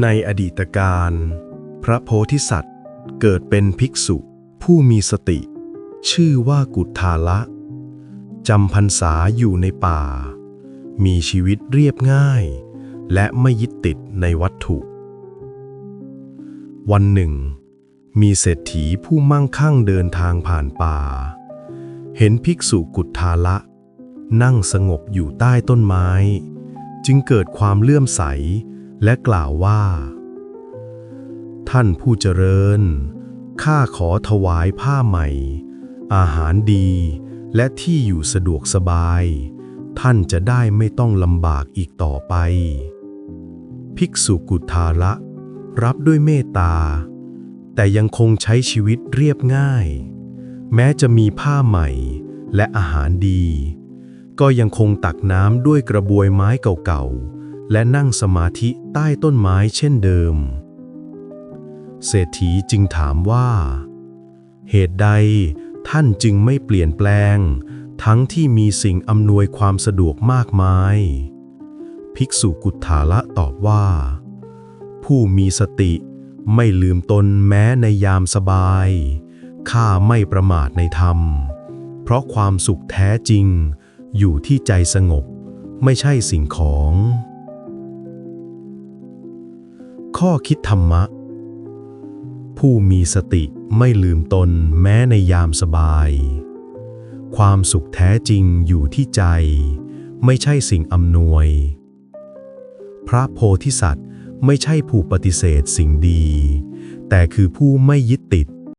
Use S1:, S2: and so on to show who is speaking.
S1: ในอดีตการ พระโพธิสัตว์ เกิดเป็นภิกษุ ผู้มีสติ ชื่อว่ากุทาละจำพรรษาอยู่ในป่า มีชีวิตเรียบง่าย และไม่ยึดติดในวัตถุ วันหนึ่ง มีเศรษฐีผู้มั่งคั่งเดินทางผ่านป่า เห็นภิกษุกุทาละ นั่งสงบอยู่ใต้ต้นไม้ จึงเกิดความเลื่อมใส และกล่าวว่า ท่านผู้เจริญ ข้าขอถวายผ้าใหม่ อาหารดี และที่อยู่สะดวกสบาย ท่านจะได้ไม่ต้องลำบากอีกต่อไป ภิกษุกุทาละรับด้วยเมตตา แต่ยังคงใช้ชีวิตเรียบง่าย แม้จะมีผ้าใหม่และอาหารดี ก็ยังคงตักน้ำด้วยกระบวยไม้เก่าๆ และนั่งสมาธิใต้ต้นไม้เช่นเดิม เศรษฐีจึงถามว่า เหตุใดท่านจึงไม่เปลี่ยนแปลง ทั้งที่มีสิ่งอำนวยความสะดวกมากมาย ภิกษุกุทาละตอบว่า ผู้มีสติไม่ลืมตนแม้ในยามสบาย ข้าไม่ประมาทในธรรม เพราะความสุขแท้จริงอยู่ที่ใจสงบไม่ใช่สิ่งของ ข้อคิดธรรมะ ผู้มีสติไม่ลืมตนแม้ในยามสบาย ความสุขแท้จริงอยู่ที่ใจ ไม่ใช่สิ่งอำนวย พระโพธิสัตว์ไม่ใช่ผู้ปฏิเสธสิ่งดี แต่คือผู้ไม่ยึดติด